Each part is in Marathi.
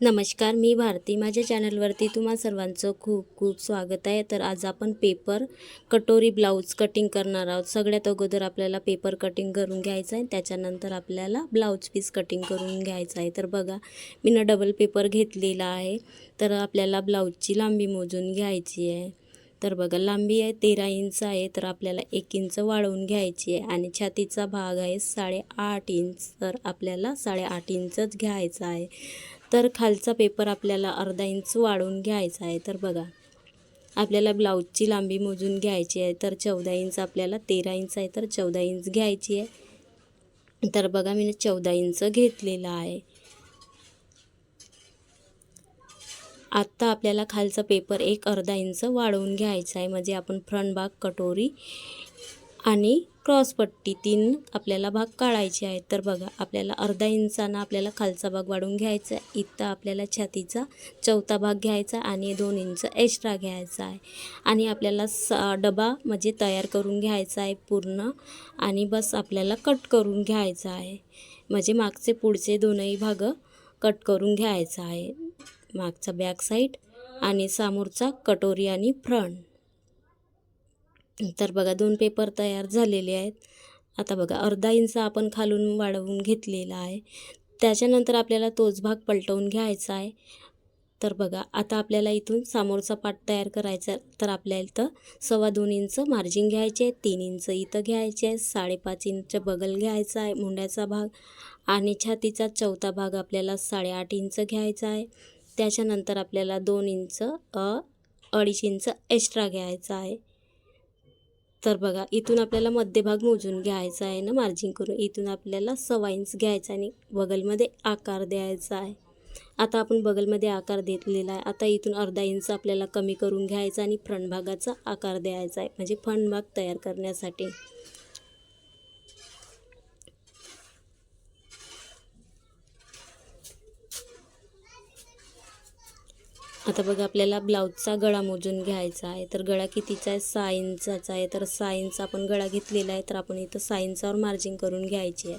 नमस्कार मी भारती. माझ्या चॅनलवरती तुम्हा सर्वांचं खूप खूप स्वागत आहे. तर आज आपण पेपर कटोरी ब्लाऊज कटिंग करणार आहोत. सगळ्यात अगोदर आपल्याला पेपर कटिंग करून घ्यायचं आहे. त्याच्यानंतर आपल्याला ब्लाऊज पीस कटिंग करून घ्यायचं आहे. तर बघा मी ना डबल पेपर घेतलेला आहे. तर आपल्याला ब्लाऊजची लांबी मोजून घ्यायची आहे. तर बघा लांबी आहे तेरा इंच आहे. तर आपल्याला एक इंच वाढवून घ्यायची आहे. आणि छातीचा भाग आहे साडेआठ इंच. तर आपल्याला साडेआठ इंचच घ्यायचा आहे. तर खालचा पेपर आपल्याला अर्धा इंच वाढवून घ्यायचा आहे. तर बघा आपल्याला ब्लाऊजची लांबी मोजून घ्यायची आहे. तर चौदा इंच आपल्याला तेरा इंच आहे. तर चौदा इंच घ्यायची आहे. तर बघा मी चौदा इंच घेतलेला आहे. आत्ता आपल्याला खालचा पेपर एक अर्धा इंच वाढवून घ्यायचा आहे. म्हणजे आपण फ्रंट बाग कटोरी आणि क्रॉसपट्टी तीन आपल्याला भाग काढायचे आहेत. तर बघा आपल्याला अर्धा इंचानं आपल्याला खालचा भाग वाढून घ्यायचा आहे. इथं आपल्याला छातीचा चौथा भाग घ्यायचा आणि दोन इंच एक्स्ट्रा घ्यायचा आहे. आणि आपल्याला स डबा म्हणजे तयार करून घ्यायचा आहे पूर्ण आणि बस आपल्याला कट करून घ्यायचा आहे. म्हणजे मागचे पुढचे दोनही भाग कट करून घ्यायचा आहे. मागचा बॅक साईड आणि समोरचा कटोरी आणि फ्रंट. तर बघा दोन पेपर तयार झालेले आहेत. आता बघा अर्धा इंच आपण खालून वाढवून घेतलेला आहे. त्याच्यानंतर आपल्याला तोच भाग पलटवून घ्यायचा आहे. तर बघा आता आपल्याला इथून समोरचा पाट तयार करायचा तर आपल्याला इथं सव्वा दोन इंच मार्जिन घ्यायचे आहे तीन इंच इथं घ्यायचे आहे साडेपाच इंच बगल घ्यायचा आहे मुंड्याचा भाग. आणि छातीचा चौथा भाग आपल्याला साडेआठ इंच घ्यायचा आहे. त्याच्यानंतर आपल्याला दोन इंच अडीच इंच एक्स्ट्रा घ्यायचा आहे. तर बघा इथून आपल्याला मध्यभाग मोजून घ्यायचा आहे ना मार्जिन करून. इथून आपल्याला सव्वा इंच घ्यायचा आणि बगलमध्ये आकार द्यायचा आहे. आता आपण बगलमध्ये आकार देतलेला आहे. आता इथून अर्धा इंच आपल्याला कमी करून घ्यायचा आणि फ्रंट भागाचा आकार द्यायचा आहे. म्हणजे फ्रंट भाग तयार करण्यासाठी. आता बघा आपल्याला ब्लाऊजचा गळा मोजून घ्यायचा आहे तर गळा कितीचा आहे? सहा इंचाचा आहे. तर सहा इंच आपण गळा घेतलेला आहे तर आपण इथं सहा इंचावर मार्जिन करून घ्यायची आहे.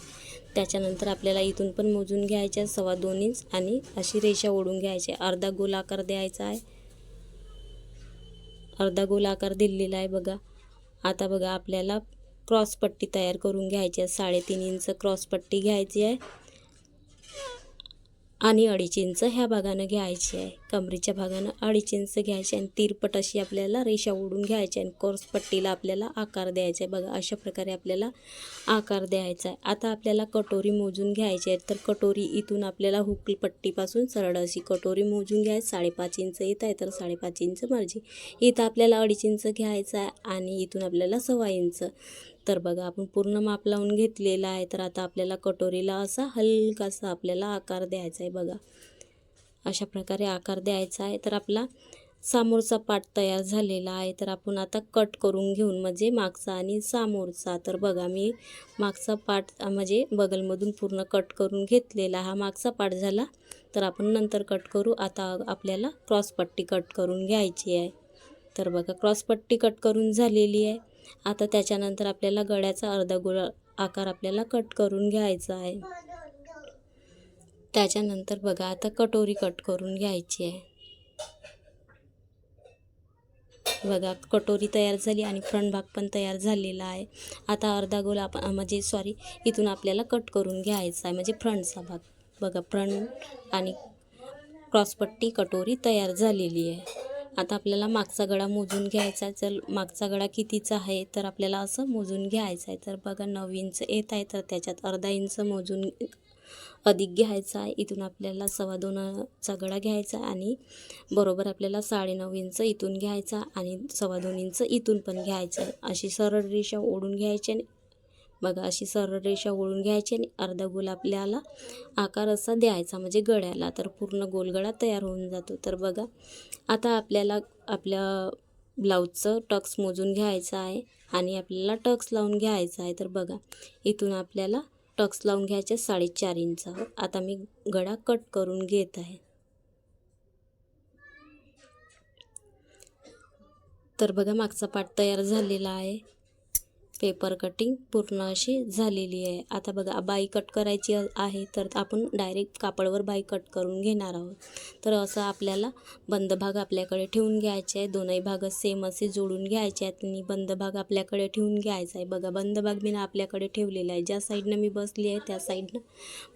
त्याच्यानंतर आपल्याला इथून पण मोजून घ्यायचे आहे सव्वा दोन इंच आणि अशी रेषा ओढून घ्यायची आहे. अर्धा गोल आकार द्यायचा आहे. अर्धा गोल आकार दिलेला आहे बघा. आता बघा आपल्याला क्रॉसपट्टी तयार करून घ्यायची आहे. साडेतीन इंच क्रॉसपट्टी घ्यायची आहे. आणि अडीच इंच ह्या भागानं घ्यायची आहे. कमरेच्या भागानं अडीच इंच घ्यायची आणि तिरपट अशी आपल्याला रेषा ओढून घ्यायची आणि कोर्स पट्टीला आपल्याला आकार द्यायचा आहे. बघा अशा प्रकारे आपल्याला आकार द्यायचा आहे. आता आपल्याला कटोरी मोजून घ्यायची आहे. तर कटोरी इथून आपल्याला हुकल पट्टीपासून सरळ अशी कटोरी मोजून घ्यायची. साडेपाच इंच येत आहे तर साडेपाच इंच मर्जी इथं आपल्याला अडीच इंच घ्यायचं आहे आणि इथून आपल्याला सव्वा इंच. तर बघा आपण पूर्ण माप लावून घेतलेला आहे. तर आता आपल्याला कटोरीला असा हलकासा आपल्याला आकार द्यायचा आहे बघा. अशा प्रकारे आकार द्यायचा आहे तर आपला सामोरचा पाट तयार झालेला आहे. तर आपण आता कट करून घेऊन म्हणजे मागचा आणि सामोरचा. तर बघा मी मागचा पाट म्हणजे बगलमधून पूर्ण कट करून घेतलेला हा मागचा पाट झाला. तर आपण नंतर कट करू. आता आपल्याला क्रॉसपट्टी कट करून घ्यायची आहे तर बघा क्रॉसपट्टी कट करून झालेली आहे आता त्याच्यानंतर आपल्याला गळ्याचा अर्धा गोळ आकार आपल्याला कट करून घ्यायचा आहे. त्याच्यानंतर बघा आता कटोरी कट करून घ्यायची आहे. बघा कटोरी तयार झाली आणि फ्रंट भाग पण तयार झालेला आहे. आता अर्धा गोल आपण म्हणजे सॉरी इथून आपल्याला कट करून घ्यायचा आहे म्हणजे फ्रंटचा भाग. बघा फ्रंट आणि क्रॉसपट्टी कटोरी तयार झालेली आहे. आता आपल्याला मागचा गळा मोजून घ्यायचा आहे. जर मागचा गळा कितीचा आहे तर आपल्याला असं मोजून घ्यायचं आहे. तर बघा नऊ इंच येत आहे तर त्याच्यात अर्धा इंच मोजून अधिक घ्यायचा आहे. इथून आपल्याला सव्वा दोनचा गळा घ्यायचा आणि बरोबर आपल्याला साडेनऊ इंच इथून घ्यायचा आणि सव्वा दोन इंच इथून पण घ्यायचं आहे. अशी सरळ रेषा ओढून घ्यायची आणि बघा अशी सरळ रेषा ओळून घ्यायची आणि अर्धा गोल आपल्याला आकार असा द्यायचा म्हणजे गळ्याला. तर पूर्ण गोलगळा तयार होऊन जातो. तर बघा आता आपल्याला आपल्या ब्लाऊजचं टक्स मोजून घ्यायचं आहे आणि आपल्याला टक्स लावून घ्यायचं आहे. तर बघा इथून आपल्याला टक्स लावून घ्यायचे साडेचार इंचावर आता मी गळा कट करून घेत आहे. तर बघा मागचा पाठ तयार झालेला आहे. पेपर कटिंग पूर्ण अशी झालेली आहे. आता बघा बाई कट करायची आहे तर आपण डायरेक्ट कापडवर बाई कट करून घेणार आहोत. तर असं आपल्याला बंद भाग आपल्याकडे ठेवून घ्यायचे आहे. दोनही भाग सेम असे जोडून घ्यायचे आहेत आणि बंद भाग आपल्याकडे ठेवून घ्यायचा आहे. बघा बंद भाग मी ना आपल्याकडे ठेवलेला आहे. ज्या साईडनं मी बसली आहे त्या साईडनं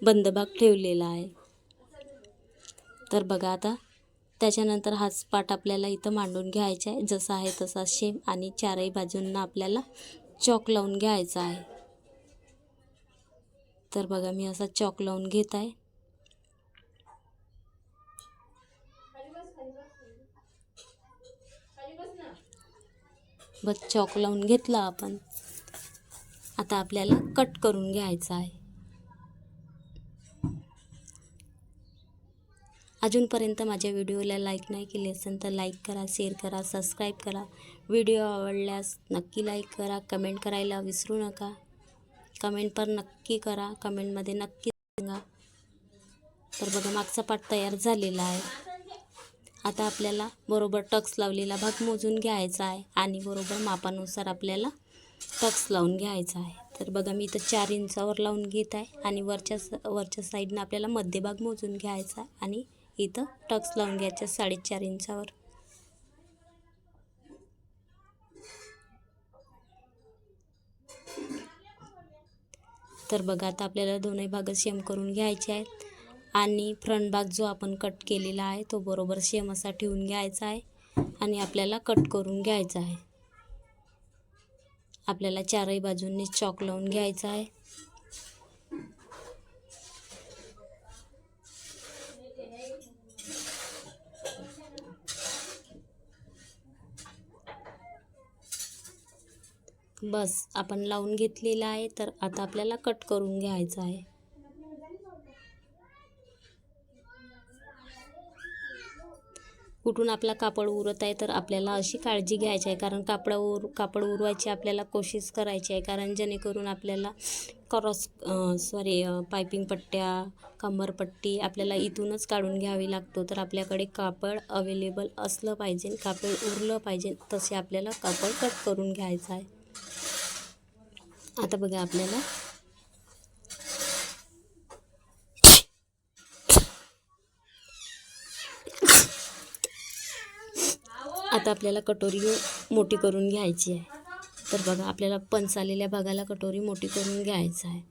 बंद भाग ठेवलेला आहे. तर बघा आता त्याच्यानंतर हाच पाठ आपल्याला इथं मांडून घ्यायचा आहे. जसा आहे तसा शेम आणि चारही बाजूंना आपल्याला चॉक लावून घ्यायचा आहे. तर बघा मी असा चॉक लावून घेत आहे. बस चॉक लावून घेतला आपण. आता आपल्याला कट करून घ्यायचा आहे. अजूनपर्यंत माझ्या व्हिडिओला लाईक नाही केले असेल तर लाईक करा शेअर करा सबस्क्राईब करा. व्हिडिओ आवडल्यास नक्की लाईक करा कमेंट करायला विसरू नका. कमेंट पण नक्की करा कमेंटमध्ये नक्की सांगा. तर बघा मागचा पाठ तयार झालेला आहे. आता आपल्याला बरोबर टक्स लावलेला भाग मोजून घ्यायचा आहे आणि बरोबर मापानुसार आपल्याला टक्स लावून घ्यायचा आहे. तर बघा मी इथं चार इंचावर लावून घेत आहे आणि वरच्या स वरच्या साईडनं आपल्याला मध्यभाग मोजून घ्यायचा आहे आणि इथं टक्स लावून घ्यायच्या साडेचार इंचावर. तर बघा आता आपल्याला दोनही भाग सेम करून घ्यायचे आहेत. आणि फ्रंट भाग जो आपण कट केलेला आहे तो बरोबर सेम असा ठेवून घ्यायचा आहे. आणि आपल्याला कट करून घ्यायचा आहे. आपल्याला चारही बाजूंनी चॉक लावून घ्यायचा आहे. बस आपण लावून घेतलेला आहे तर आता आपल्याला कट करून घ्यायचं आहे. कुठून आपला कापड उरत आहे तर आपल्याला अशी काळजी घ्यायची आहे कारण कापड उर कापड उरवायची आपल्याला कोशिश करायची आहे कारण जेणेकरून आपल्याला क्रॉस सॉरी पायपिंग पट्ट्या कंबरपट्टी आपल्याला इथूनच काढून घ्यावी लागतो. तर आपल्याकडे कापड अवेलेबल असलं पाहिजे कापड उरलं पाहिजे तसे आपल्याला कापड कट करून घ्यायचं आहे. आता बघा आपल्याला. आता आपल्याला कटोरी मोठी करून घ्यायची आहे. तर बघा आपल्याला पंचालेल्या भागाला कटोरी मोठी करून घ्यायचं आहे.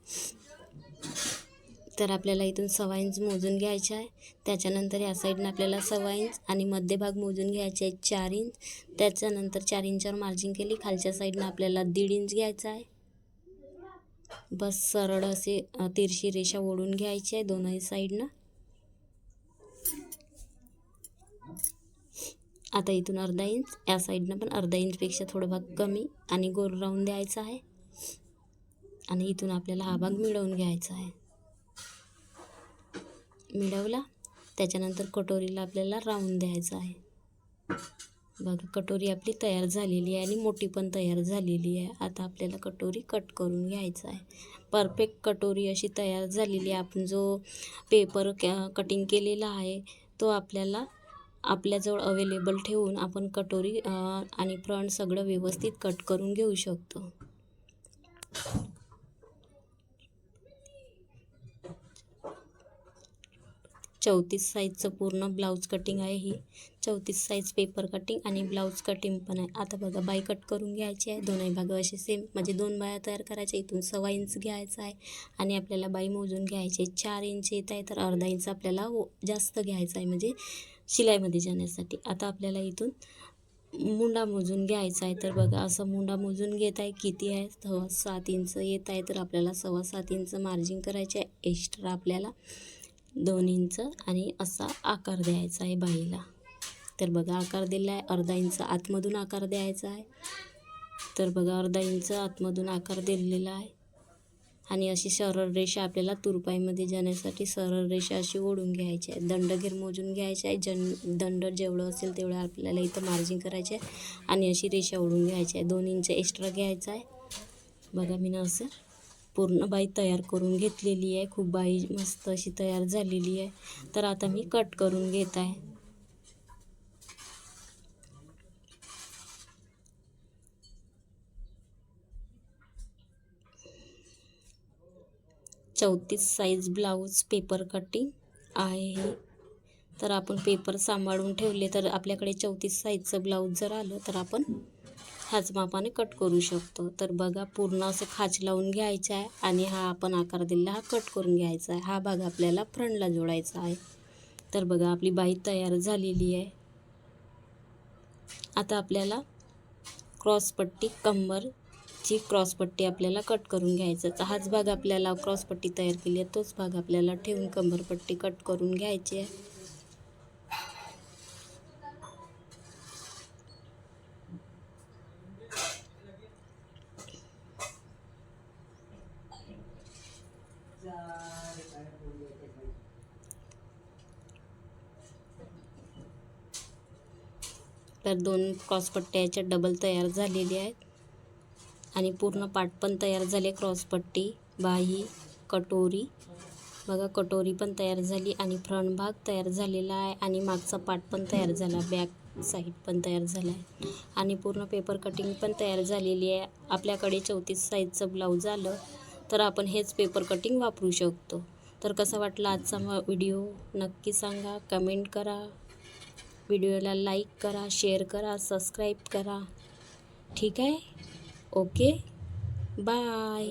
तर आपल्याला इथून सव्वा इंच मोजून घ्यायचं आहे. त्याच्यानंतर या साईडनं आपल्याला सव्वा इंच आणि मध्यभाग मोजून घ्यायचे आहे चार इंच. त्याच्यानंतर चार इंचावर मार्जिंग केली. खालच्या साईडनं आपल्याला दीड इंच घ्यायचं आहे. बस सरळ असे तिरशी रेषा ओढून घ्यायची आहे दोनही साईडनं. आता इथून अर्धा इंच या साईडनं पण अर्धा इंचपेक्षा थोडं भाग कमी आणि गोल राहून द्यायचा आहे. आणि इथून आपल्याला हा भाग मिळवून घ्यायचा आहे. मिळवला त्याच्यानंतर कटोरीला आपल्याला राऊंड द्यायचा आहे. बघा कटोरी आपली तयार झालेली आहे आणि मोठी पण तयार झालेली आहे. आता आपल्याला कटोरी कट करून घ्यायचं आहे. परफेक्ट कटोरी अशी तयार झालेली आहे. आपण जो पेपर कॅ कटिंग केलेला आहे तो आपल्याला आपल्याजवळ अवेलेबल ठेवून आपण कटोरी आणि फ्रंट सगळं व्यवस्थित कट करून घेऊ शकतो. चौतीस साईजचं पूर्ण ब्लाऊज कटिंग आहे ही. चौतीस साईज पेपर कटिंग आणि ब्लाऊज कटिंग पण आहे. आता बघा बाई कट करून घ्यायची आहे. दोनही भाग असे सेम म्हणजे दोन बाया तयार करायच्या इथून सव्वा इंच घ्यायचा आहे आणि आपल्याला बाई मोजून घ्यायची आहे. चार इंच येत आहे तर अर्धा इंच आपल्याला हो, जास्त घ्यायचा आहे. म्हणजे शिलाईमध्ये जाण्यासाठी. आता आपल्याला इथून मुंडा मोजून घ्यायचा आहे. तर बघा असं मुंडा मोजून घेत आहे. किती आहे? सव्वा सात इंच येत आहे. तर आपल्याला सव्वा सात इंच मार्जिन करायचे आहे. एक्स्ट्रा आपल्याला दोन इंच आणि असा आकार द्यायचा आहे बाईला. तर बघा आकार दिला आहे अर्धा इंच आतमधून आकार द्यायचा आहे. तर बघा अर्धा इंच आतमधून आकार दिलेला आहे. आणि अशी सरळ रेषा आपल्याला तुरपाईमध्ये जाण्यासाठी सरळ रेषा अशी ओढून घ्यायची आहे. दंडघेर मोजून घ्यायचे आहे. जन दंड जेवढं असेल तेवढं आपल्याला इथं मार्जिन करायचे आहे. आणि अशी रेषा ओढून घ्यायची आहे. दोन इंच एक्स्ट्रा घ्यायचा आहे. बघा मी ना असं पूर्ण बाई तयार करून घेतलेली आहे. खूप बाई मस्त अशी तयार झालेली आहे. तर आता मी कट करून घेत आहे. चौतीस साईज ब्लाऊज पेपर कटिंग आहे. तर आपण पेपर सांभाळून ठेवले तर आपल्याकडे चौतीस साईजचं ब्लाऊज जर आलं तर आपण ह्याच मापाने कट करू शकतो. तर बघा पूर्ण असं खाच लावून घ्यायचं आहे आणि हा आपण आकार दिलेला हा कट करून घ्यायचा आहे. हा भाग आपल्याला फ्रंटला जोडायचा आहे. तर बघा आपली बाई तयार झालेली आहे. आता आपल्याला क्रॉसपट्टी कंबर ची क्रॉसपट्टी आपल्याला कट करून घ्यायचा. हाच भाग आपल्याला क्रॉसपट्टी तयार केली आहे. तोच भाग आपल्याला ठेवून कंबरपट्टी कट करून घ्यायची आहे. तर दोन क्रॉसपट्ट्या याच्या डबल तयार झालेली आहेत. आणि पूर्ण पाट पण तयार झाले. क्रॉसपट्टी बाही कटोरी. बघा कटोरी पण तयार झाली आणि फ्रंट भाग तयार झालेला आहे आणि मागचा पाट पण तयार झाला. बॅक साईड पण तयार झाला आहे. आणि पूर्ण पेपर कटिंग पण तयार झालेली आहे. आपल्याकडे चौतीस साईजचं ब्लाऊज आलं तर आपण हेच पेपर कटिंग वापरू शकतो. तर कसा वाटला आजचा मग व्हिडिओ नक्की सांगा. कमेंट करा. व्हिडिओला लाईक करा शेअर करा सबस्क्राईब करा. ठीक आहे? Okay bye